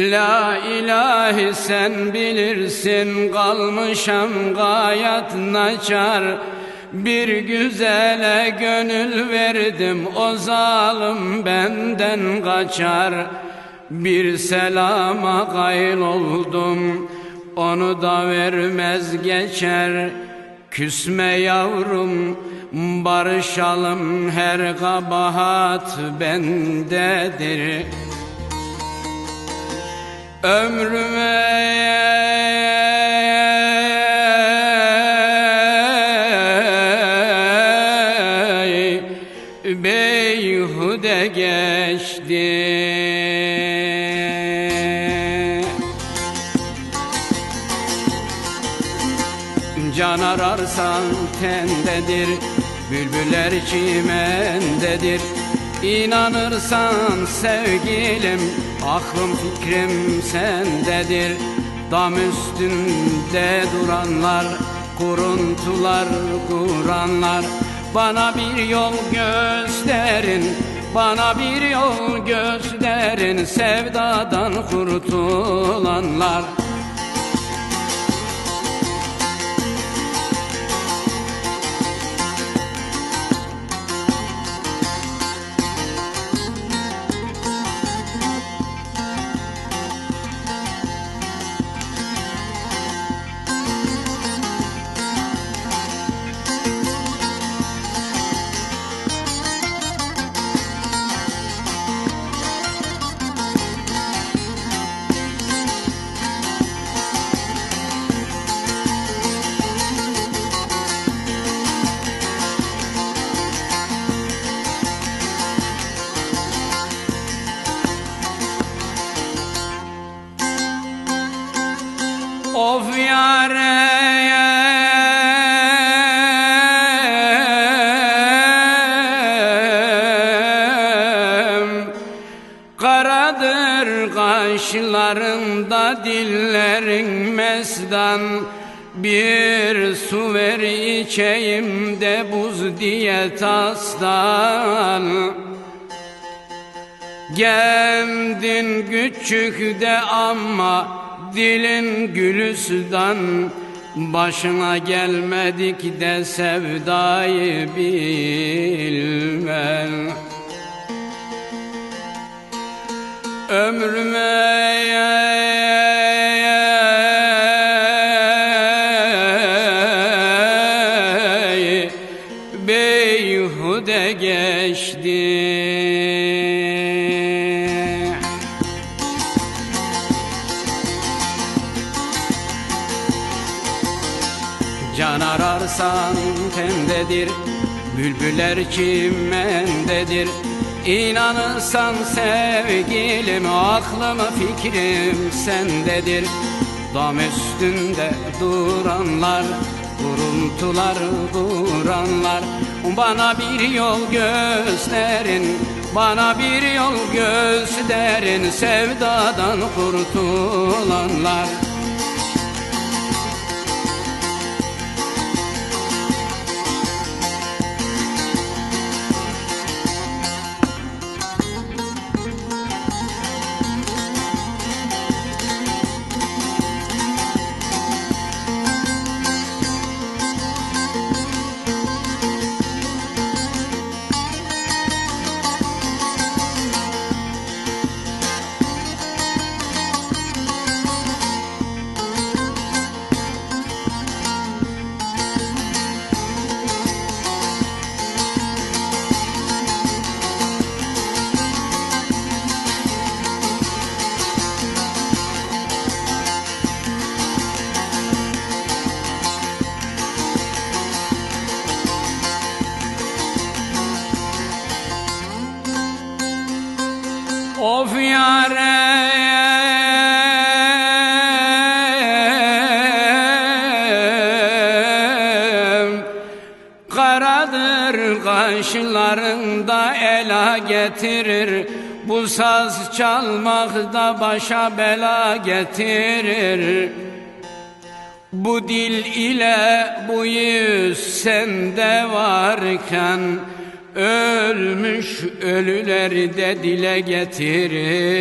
La ilahi sen bilirsin kalmışam gayet naçar. Bir güzele gönül verdim o zalim benden kaçar. Bir selama gayl oldum onu da vermez geçer. Küsme yavrum barışalım her kabahat bendedir Ömrüme beyhude geçti. Can ararsan tendedir Bülbüller çimendedir İnanırsan sevgilim Aklım fikrim sendedir. Dam üstünde duranlar Kuruntular kuranlar. Bana bir yol gösterin Bana bir yol gösterin. Sevdadan kurtulanlar Of yarem Karadır kaşlarında dillerin mesdan. Bir su ver içeyim de buz diye tastan Kendin küçük de ama dilin gülüsüden Başına gelmedik de sevdayı bilmem. Ömrüme Can ararsan tendedir Bülbüller çimendedir İnanırsan sevgilim Aklım fikrim sendedir. Dam üstünde duranlar Kuruntular kuranlar Bana bir yol gösterin Bana bir yol gösterin. Sevdadan kurtulanlar Of yarem. Karadır kaşlarında ela getirir. Bu saz çalmakta başa bela getirir. Bu dil ile bu yüz sende varken Ölmüş ölüleri de dile getirir.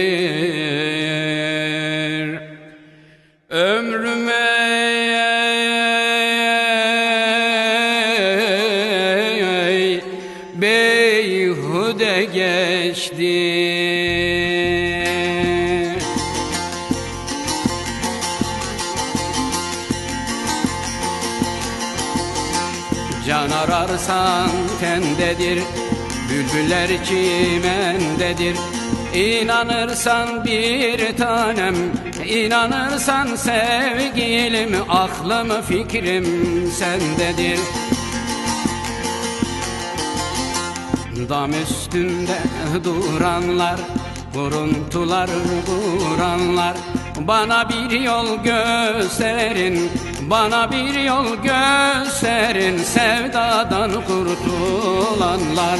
Ömrüme ararsan tendedir. Bülbüller çimendedir. İnanırsan bir tanem inanırsan sevgilim Aklım fikrim sendedir. Dam üstünde duranlar Vuruntular vuranlar Bana bir yol gösterin Bana bir yol gösterin Sevdadan kurtulanlar